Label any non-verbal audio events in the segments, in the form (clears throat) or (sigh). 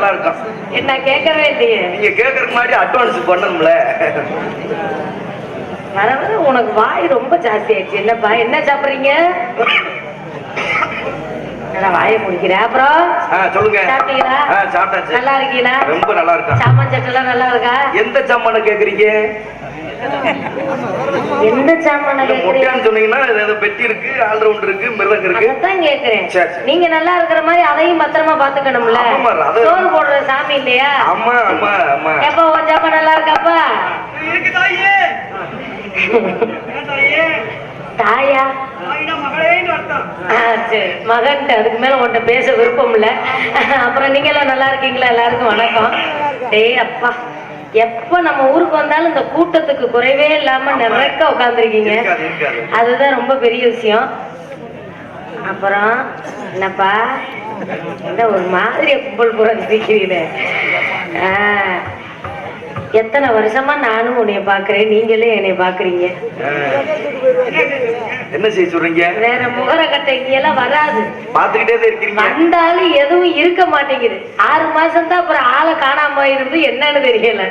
நான் கேட்கவே இல்லையே. நீங்க கேட்கறதுக்கு முன்னாடி அட்வான்ஸ் பண்ணணும்ல. வர வர உனக்கு வாய் ரொம்ப ஜாஸ்தி ஆயிடுச்சு. என்னப்பா என்ன சாப்பிடுறீங்க? வாயை முடிக்கிற? அப்புறம்? சொல்லுங்க. சாப்பிட்டீங்களா? நல்லா இருக்கீங்களா? ரொம்ப நல்லா இருக்கா? சாமான் சட்டெல்லாம் நல்லா இருக்கா? எந்த சாமான கேக்குறீங்க? எந்த சாமான மொட்டையான்னு சொன்னீங்கன்னா இது ஏதோ பெட்டி இருக்கு ஆல்ரவுண்ட் இருக்கு மிருதங்க இருக்கு. அதான் கேக்குறேன். சரி, சரி. நீங்க நல்லா இருக்கிற மாதிரி அதையும் பத்திரமா பாத்துக்கணும்ல. சோறு போடுற சாமி இல்லையா? ஆமா ஆமா ஆமா. எப்ப உன் சாப்பா நல்லா இருக்காப்பா? இருக்கு தாயே. மகன்ட்டு அதுக்கு மேல உன்கிட்ட பேச விருப்பம் இல்ல. அப்புறம் நீங்க எல்லாம் நல்லா இருக்கீங்களா? எல்லாருக்கும் வணக்கம். டேய் அப்பா. எப்ப நம்ம ஊருக்கு வந்தாலும் இந்த கூட்டத்துக்கு குறைவே இல்லாம நிறைக்க உட்காந்துருக்கீங்க அதுதான் ரொம்ப பெரிய விஷயம். அப்புறம் என்னப்பா? என்ன ஒரு மாதிரிய கும்பல் ஆ, எத்தனை வருஷமா நானும் உன்னைய பாக்குறேன் நீங்களே என்னைய பாக்குறீங்க. என்ன செய்ய சொல்றீங்க? வேற முகர கட்டை எல்லாம் வராது. பாத்துக்கிட்டே தான் இருக்கிறீங்க வந்தாலும் எதுவும் இருக்க மாட்டேங்குது. ஆறு மாசம் தான் அப்புறம் ஆளை காணாம இருந்து என்னன்னு தெரியல.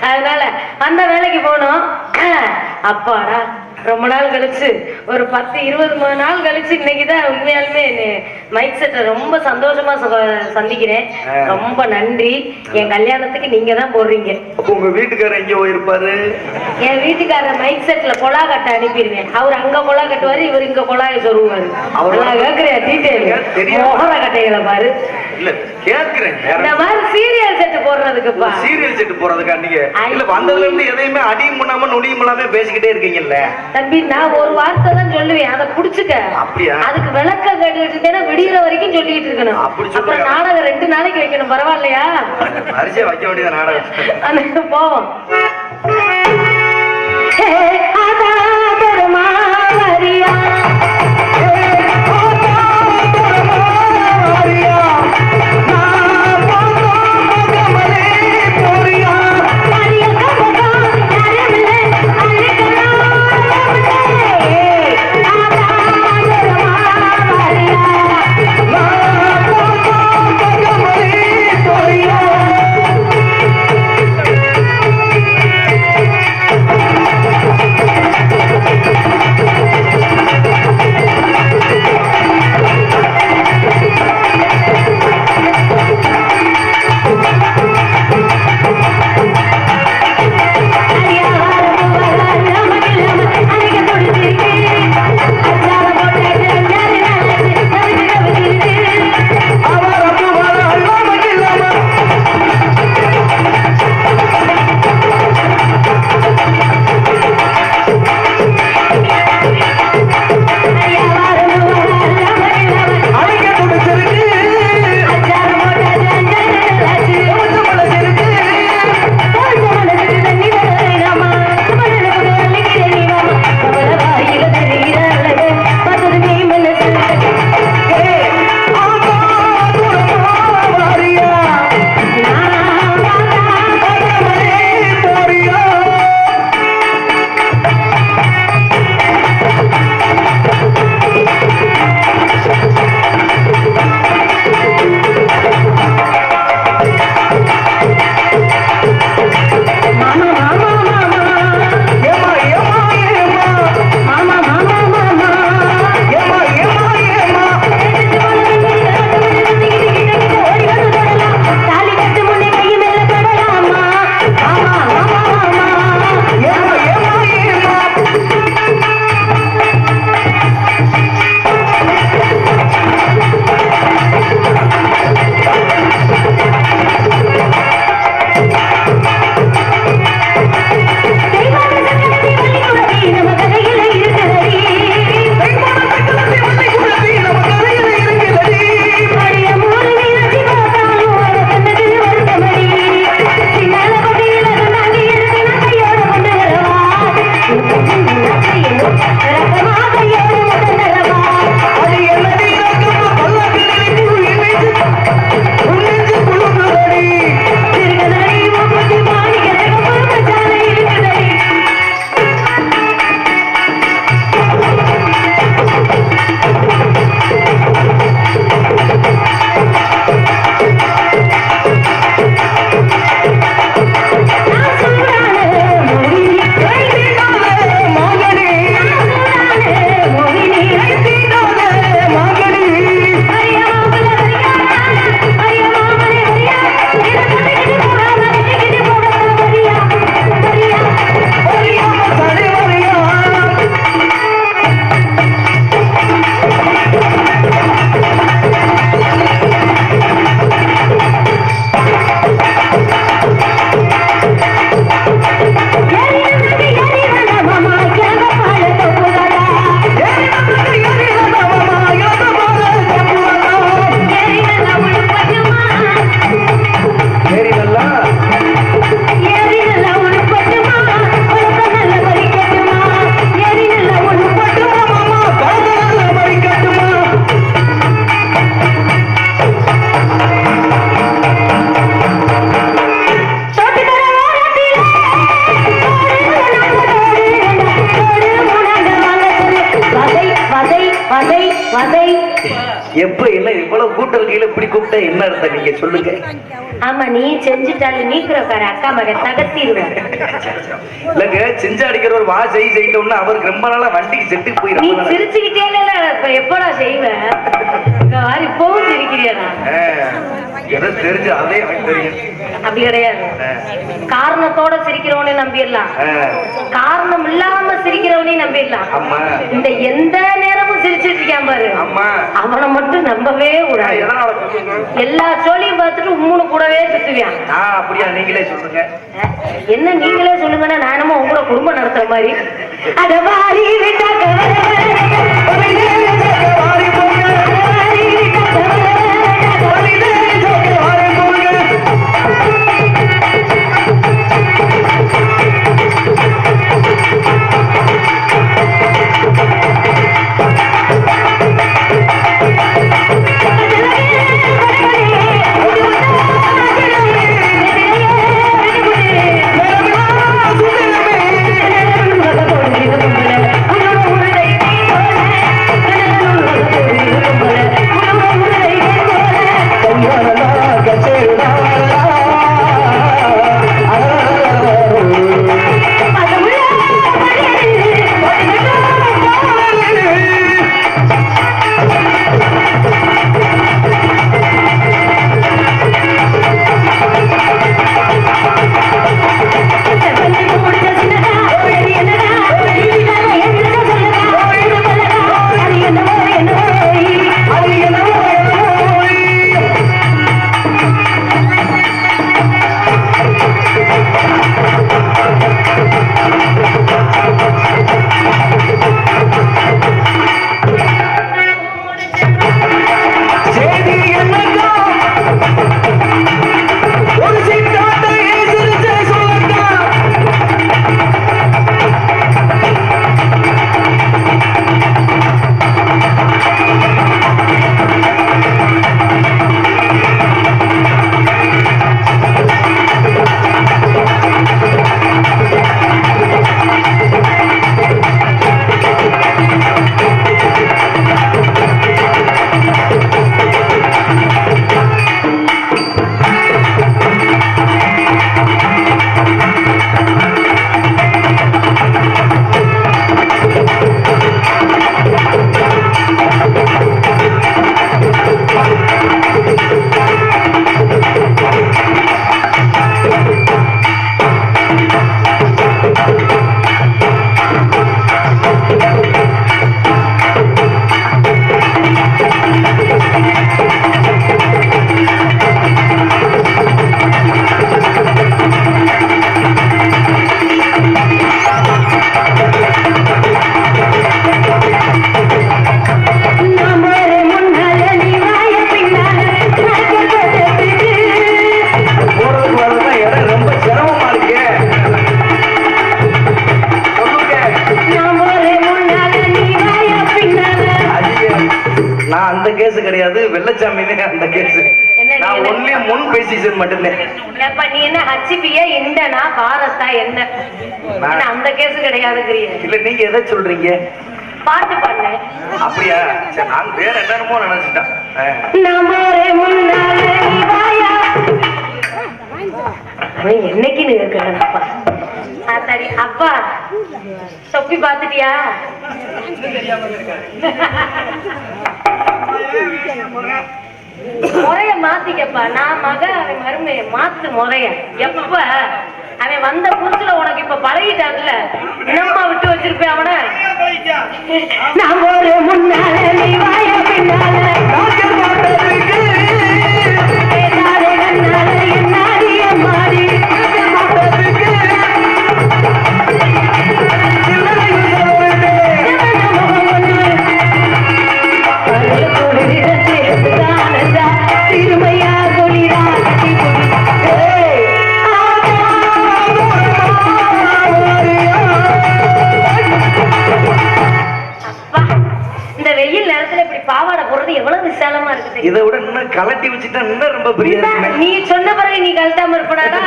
அதனால அந்த வேலைக்கு போனோம். (clears throat) அப்பாடா ரொம்ப நாள் கழிச்சு. ஒரு பத்து இருபது மூணு நாள் கழிச்சு இன்னைக்குதான் உண்மையாலுமே மைக் செட்டை ரொம்ப சந்தோஷமா சந்திக்கிறேன். ரொம்ப நன்றி. என் கல்யாணத்துக்கு நீங்க தான் போடுறீங்க. உங்க வீட்டுக்காரர் எங்க போயிருப்பாரு என் வீட்டுக்காரர் மைக் செட்ல கொலா கட்ட அனுப்பிடுவேன். அவர் அங்க கொலா கட்டுவாரு இவர் இங்க கொலாய சொல்லுவாரு அவர் நான் கேக்குறேன் டீட்டெயில் தெரியும். மோகர கட்டைகளை பாரு. இல்ல கேக்குறேன். வேற இந்த மாதிரி சீரியல் செட் போடுறதுக்குப்பா. சீரியல் செட்டு போறதுக்காண்டிங்க இல்ல வந்ததுல இருந்து எதையுமே அடியும் பண்ணாம நொடியும் இல்லாம பேசிக்கிட்டே இருக்கீங்கல்ல. தம்பி நான் ஒரு வார்த்தை சொல்லுவேன். அதை புடிச்சுக்க? அதுக்கு விளக்கம் கேட்டுட்டு விடிகிற வரைக்கும் சொல்லிட்டு இருக்கணும். அப்புறம் நாடகம் ரெண்டு நாளைக்கு வைக்கணும். பரவாயில்லையா? அரிசியா வைக்க வேண்டியது நாடகம். போவோம். ஹே, வதை வதை. எப்ப என்ன இவ்வளவு கூட்டல் கீழே இப்படி கூப்பிட்ட என்ன அர்த்தம்? நீங்க சொல்லுங்க. ஆமா நீ செஞ்சுட்டாலும் நீக்கிறக்கார அக்கா மக தகத்திடுவேன் இல்லங்க செஞ்சு அடிக்கிற ஒரு வா செய் செய்யணும்னா அவருக்கு ரொம்ப நாளா வண்டிக்கு செட்டு போயிடும் நீ சிரிச்சுக்கிட்டே இப்ப எப்படா செய்வேன் இப்பவும் சிரிக்கிறியா ஏதோ தெரிஞ்சு அதே தெரியும். அப்படி கிடையாது. காரணத்தோட சிரிக்கிறவனே நம்பிடலாம். காரணம் இல்லாம சிரிக்கிறவனே நம்பிடலாம். இந்த எந்த நேரம் சிரிச்சிட்டு இருக்கான் பாரு. ஆமா அவனை மட்டும் நம்பவே கூடாது. எல்லா சோழியும் பார்த்துட்டு உம்முனு கூடவே சுத்துவியான். அப்படியா? நீங்களே சொல்லுங்க. என்ன நீங்களே சொல்லுங்கன்னா நானும் உங்களோட குடும்பம் நடத்துற மாதிரி. அட வாரி வெள்ளச்சாமினே அந்த கேஸ் நான் நீங்க- ஒன்லி முன் பேசிஷன் மட்டும்தான். ஏப்பா, நீ என்ன ஹச்சிபியா இண்டனா பாரஸ்தா என்ன? என்ன அந்த கேஸ் கிடையாதுங்கிறிய. இல்ல நீங்க எதை சொல்றீங்க? பாட்டு பண்ணேன் அப்படியா? சரி நான் வேற நினைச்சிட்டேன். நமரே முன்னாலே சரி அப்பா தொப்பி பாத்துட்டியா முறைய மாத்திக்கப்பா நான் மக அவன் மருமைய மாத்து முறைய எப்ப அவன் வந்த புதுசுல உனக்கு இப்ப பழகிட்டான்ல என்னம்மா விட்டு வச்சிருப்பேன் அவன நான் ஒரு முன்னால வெயில் நேரத்துல இப்படி பாவாடை போடுறது எவ்வளவு விசாலமா இருக்குது? இதை விட இன்னும் கலட்டி வச்சுட்டா இன்னும் ரொம்ப பெரிய. நீ சொன்ன பிறகு நீ கழட்டாம (laughs) கழட்டு.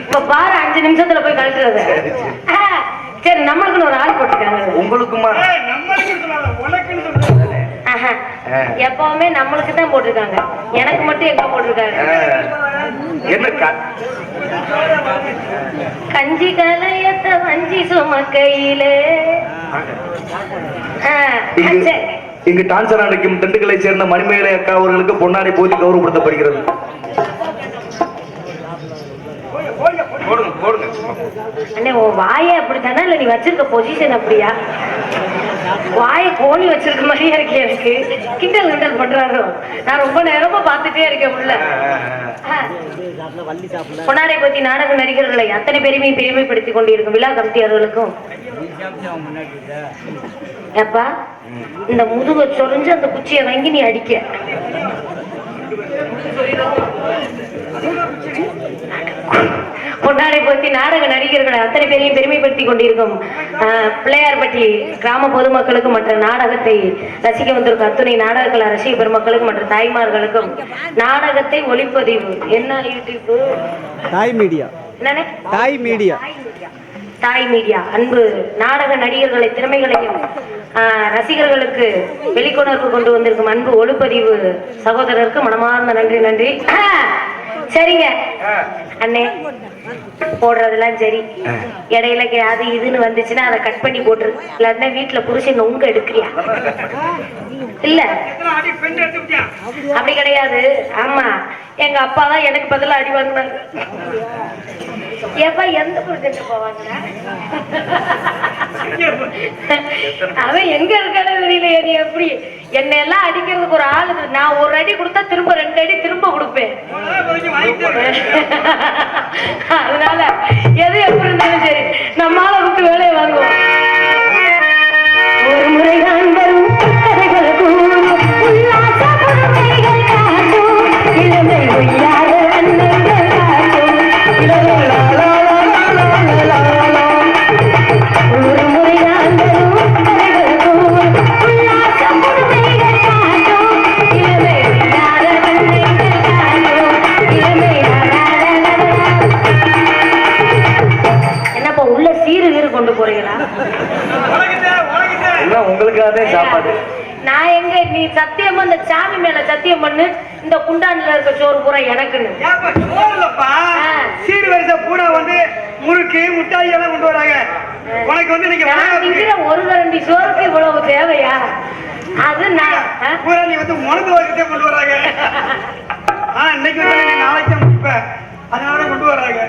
இப்ப பாரு அஞ்சு நிமிஷத்துல போய் கழட்டுறது. சரி, நம்மளுக்குன்னு ஒரு ஆள் போட்டுக்காங்க உங்களுக்குமா? ஆஹா. எப்பவுமே நம்மளுக்கு தான் போட்டிருக்காங்க. எனக்கு மட்டும் எங்க போட்டிருக்காங்க. என்ன கஞ்சி கலையத்த வஞ்சி சுமக்கையிலே. ஆ, இங்கு சரி. இங்கு டான்சர் அடைக்கும் திண்டுக்கலை சேர்ந்த மணிமேலை அக்கா அவர்களுக்கு பொன்னாடை போதி கௌரவப்படுத்தப்படுகிறது. அண்ணே உன் இல்ல? நீ வச்சிருக்க பொசிஷன் அப்படியா? வாயை கோணி வச்சிருக்க மாதிரியா இருக்கு எனக்கு. கிண்டல் கிண்டல் பண்றாரு? நான் ரொம்ப நேரமா பார்த்துட்டே இருக்கேன் உள்ள. பொன்னாரை பத்தி நாடக நடிகர்களை அத்தனை பெருமையும் பெருமைப்படுத்திக் கொண்டிருக்கும் விழா கமிட்டியாளர்களுக்கும் ஏப்பா இந்த முதுக சொரிஞ்சு அந்த குச்சியை வாங்கி நீ அடிக்க. பொன்னாடை பத்தி நாடக நடிகர்களை அத்தனை பேரையும் பெருமைப்படுத்திக் கொண்டிருக்கும் ஆஹ், பிள்ளையார்பட்டி கிராம பொதுமக்களுக்கு மற்ற நாடகத்தை ரசிக்க வந்திருக்கும் அத்துணை நாடகங்களை ரசிக பெருமக்களுக்கும் மற்ற தாய்மார்களுக்கும் நாடகத்தை ஒளிப்பதிவு. என்ன யூடியூப் தாய் மீடியா. தாய் மீடியா. தாய் மீடியா அன்பு நாடக நடிகர்களை திறமைகளையும் ரசிகர்களுக்கு வெளிக்கொணர்வு கொண்டு வந்திருக்கும் அன்பு ஒளிப்பதிவு சகோதரருக்கு மனமார்ந்த நன்றி நன்றி. சரிங்க. அண்ணே போடுறதெல்லாம் சரி. இடையில கே- அது இதுன்னு வந்துச்சுன்னா அதை கட் பண்ணி போட்டுரு. இல்லாட்டினா வீட்டுல புருஷன் உங்க எடுக்கிறியா? இல்ல. அப்படி கிடையாது. ஆமா. எங்க அப்பா தான் எனக்கு பதிலா அடி வாங்கினாங்க எப்ப எந்த புருஷன் போவாங்க அவன் எங்க இருக்கானே தெரியல நீ எப்படி? என்னை எல்லாம் அடிக்கிறதுக்கு ஒரு ஆள் நான் ஒரு அடி கொடுத்தா திரும்ப ரெண்டு அடி திரும்ப கொடுப்பேன். அதனால எது எப்படி இருந்தாலும் சரி நம்மால விட்டு வேலையை வாங்குவோம். ஒரு முறை எனக்குன்னு. சோறுலப்பா சீடு வரிசை வந்து முறுக்கு முட்டாய் கொண்டு வராங்க. உனக்கு வந்து நீங்க ஒரு ரெண்டு சோறுக்கு இவ்வளவு தேவையா? அது நான் பூரா நீ நாளைக்கு தான் அதனால கொண்டு வர்றாங்க